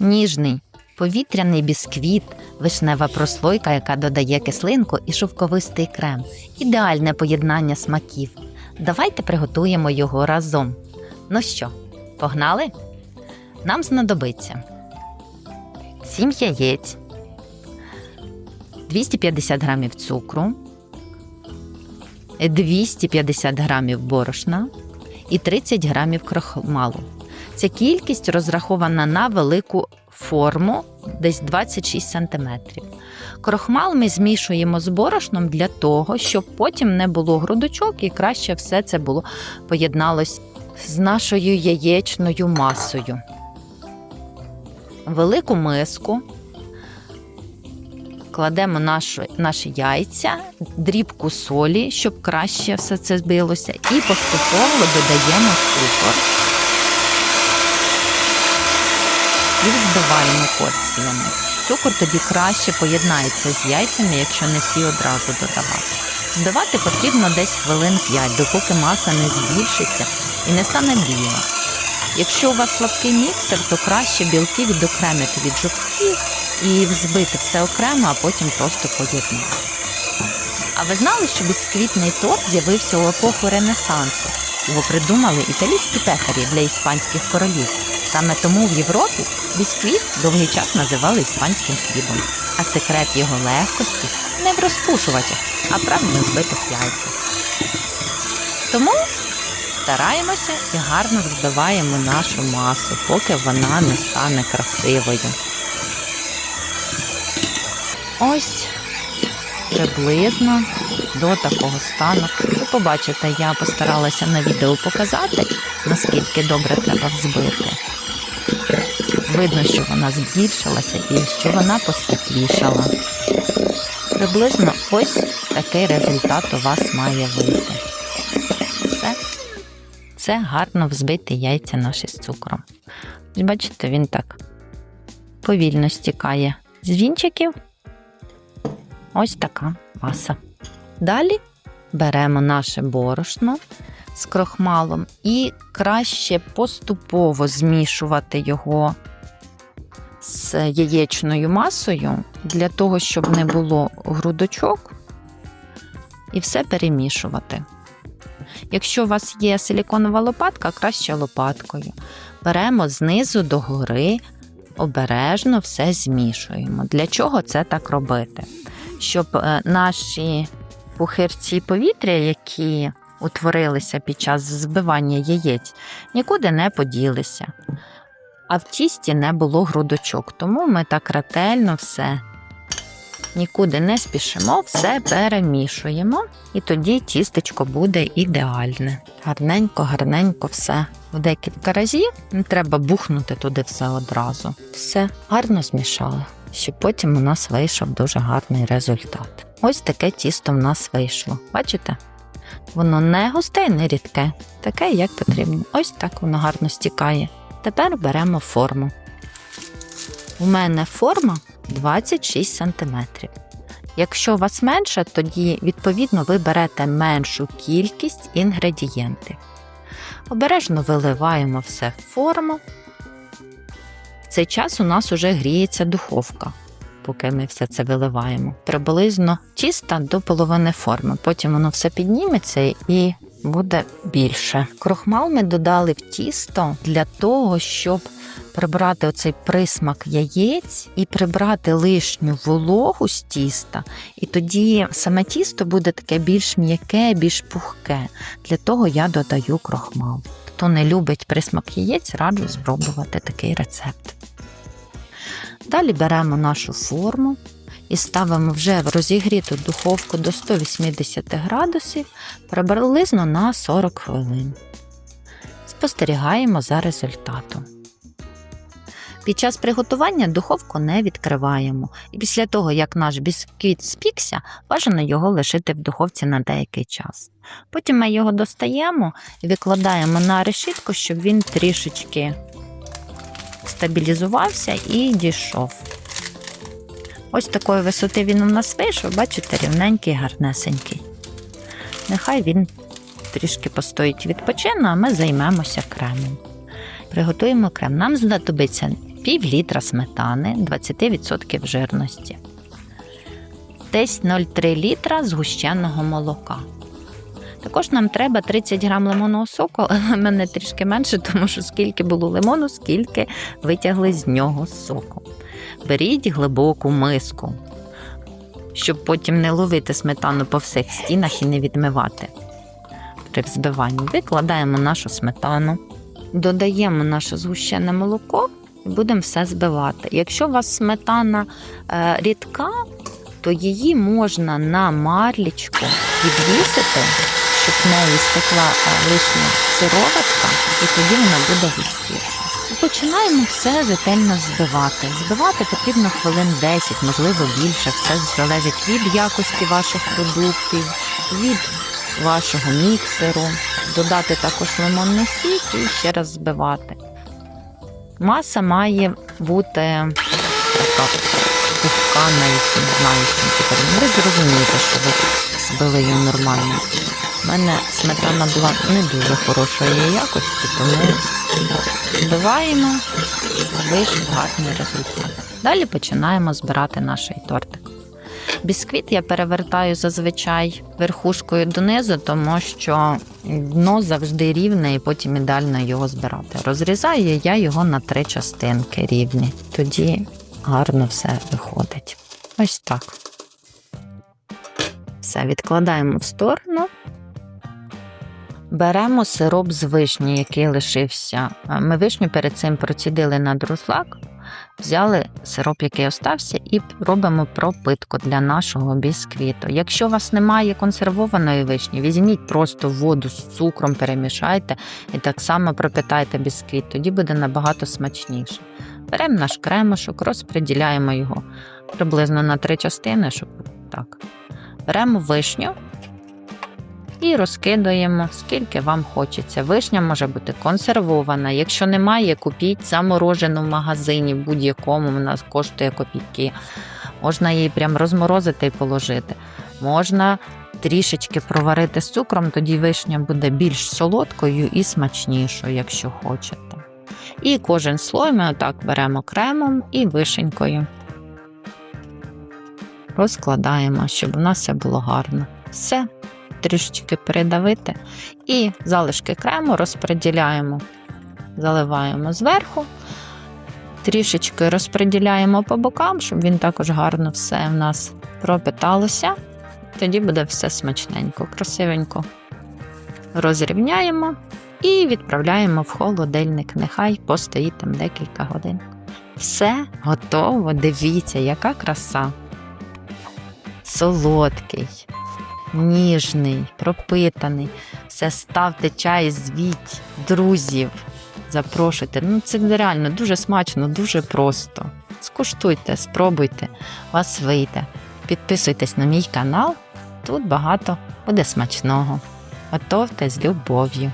ніжний повітряний бісквіт, вишнева прослойка, яка додає кислинку і шовковистий крем. Ідеальне поєднання смаків. Давайте приготуємо його разом. Ну що, погнали? Нам знадобиться 7 яєць, 250 грамів цукру, 250 грамів борошна і 30 грамів крохмалу. Ця кількість розрахована на велику форму, десь 26 см. Крохмал ми змішуємо з борошном для того, щоб потім не було грудочок і краще все це було поєдналось з нашою яєчною масою. Велику миску кладемо нашу, наші яйця, дрібку солі, щоб краще все це збилося, і поступово додаємо цукор. І взбиваємо порціями. Цукор тоді краще поєднається з яйцями, якщо не всі одразу додавати. Збивати потрібно десь хвилин 5, допоки маса не збільшиться і не стане біла. Якщо у вас слабкий міксер, то краще білки відокремити від жовтків і взбити все окремо, а потім просто поєднати. А ви знали, що бісквітний торт з'явився у епоху Ренесансу? Його придумали італійські пекарі для іспанських королів. Саме тому в Європі бісквіт довгий час називали іспанським хлібом, а секрет його легкості не в розпушувачах, а правильно збитих яйцях. Тому стараємося і гарно взбиваємо нашу масу, поки вона не стане красивою. Ось приблизно до такого стану. Ви побачите, я постаралася на відео показати, наскільки добре треба взбити. Видно, що вона збільшилася і що вона посвітлішала. Приблизно ось такий результат у вас має вийти. Все. Це гарно взбити яйця наші з цукром. Бачите, він так повільно стікає з вінчиків. Ось така маса. Далі беремо наше борошно з крохмалом і краще поступово змішувати його з яєчною масою для того, щоб не було грудочок, і все перемішувати. Якщо у вас є силіконова лопатка, краще лопаткою. Беремо знизу до гори, обережно все змішуємо. Для чого це так робити? Щоб е, наші пухирці повітря, які утворилися під час збивання яєць, нікуди не поділися. А в тісті не було грудочок, тому ми так ретельно все нікуди не спішимо, все перемішуємо, і тоді тістечко буде ідеальне. Гарненько, гарненько все в декілька разів. Не треба бухнути туди все одразу. Все гарно змішали, щоб потім у нас вийшов дуже гарний результат. Ось таке тісто в нас вийшло. Бачите? Воно не густе і не рідке, таке, як потрібно. Ось так воно гарно стікає. Тепер беремо форму. У мене форма 26 см. Якщо у вас менше, тоді відповідно ви берете меншу кількість інгредієнтів. Обережно виливаємо все в форму. В цей час у нас уже гріється духовка, поки ми все це виливаємо. Приблизно чиста до половини форми. Потім воно все підніметься і буде більше. Крохмал ми додали в тісто для того, щоб прибрати оцей присмак яєць і прибрати лишню вологу з тіста. І тоді саме тісто буде таке більш м'яке, більш пухке. Для того я додаю крохмал. Хто не любить присмак яєць, раджу спробувати такий рецепт. Далі беремо нашу форму і ставимо вже в розігріту духовку до 180 градусів приблизно на 40 хвилин. Спостерігаємо за результатом. Під час приготування духовку не відкриваємо, і після того, як наш бісквіт спікся, бажано його лишити в духовці на деякий час. Потім ми його достаємо і викладаємо на решітку, щоб він трішечки стабілізувався і дійшов. Ось такої висоти він у нас вийшов, бачите, рівненький, гарнесенький. Нехай він трішки постоїть відпочине, а ми займемося кремом. Приготуємо крем. Нам знадобиться пів літра сметани 20% жирності, десь 0,3 літра згущеного молока. Також нам треба 30 грам лимонного соку, але в мене трішки менше, тому що скільки було лимону, скільки витягли з нього соку. Беріть глибоку миску, щоб потім не ловити сметану по всіх стінах і не відмивати. При взбиванні викладаємо нашу сметану, додаємо наше згущене молоко і будемо все збивати. Якщо у вас сметана е, рідка, то її можна на марлічку відвісити, щоб з неї стекла е, лишня сироватка, і тоді вона буде густіша. Починаємо все ретельно збивати. Збивати потрібно хвилин 10, можливо більше. Все залежить від якості ваших продуктів, від вашого міксеру. Додати також лимонний сік і ще раз збивати. Маса має бути така пухка, навіть не знаю, чим тепер. Ну, Ви зрозумієте, що ви збили її нормально. У мене сметана була не дуже хорошої якості, тому збиваємо, вийшов гарний результат. Далі починаємо збирати наш тортик. Бісквіт я перевертаю зазвичай верхушкою донизу, тому що дно завжди рівне і потім ідеально його збирати. Розрізаю я його на три частинки рівні. Тоді гарно все виходить. Ось так. Все, відкладаємо в сторону. Беремо сироп з вишні, який лишився. Ми вишню перед цим процідили на друзлак, взяли сироп, який остався, і робимо пропитку для нашого бісквіту. Якщо у вас немає консервованої вишні, візьміть просто воду з цукром, перемішайте і так само пропитайте бісквіт, тоді буде набагато смачніше. Беремо наш кремушок, розподіляємо його приблизно на три частини, щоб так. Беремо вишню і розкидуємо, скільки вам хочеться. Вишня може бути консервована. Якщо немає, купіть заморожену в магазині будь-якому, вона коштує копійки. Можна її прям розморозити і положити. Можна трішечки проварити з цукром, тоді вишня буде більш солодкою і смачнішою, якщо хочете. І кожен слой ми отак беремо кремом і вишенькою. Розкладаємо, щоб у нас все було гарно. Все, трішечки передавити. І залишки крему розподіляємо, заливаємо зверху, трішечки розподіляємо по бокам, щоб він також гарно все в нас пропиталося. Тоді буде все смачненько, красивенько. Розрівняємо і відправляємо в холодильник. Нехай постоїть там декілька годин. Все готово. Дивіться, яка краса. Солодкий, ніжний, пропитаний. Все ставте чай, звіть, друзів. Запрошуйте. Ну, це реально дуже смачно, дуже просто. Скуштуйте, спробуйте, вас вийде. Підписуйтесь на мій канал, тут багато буде смачного. Готовте з любов'ю.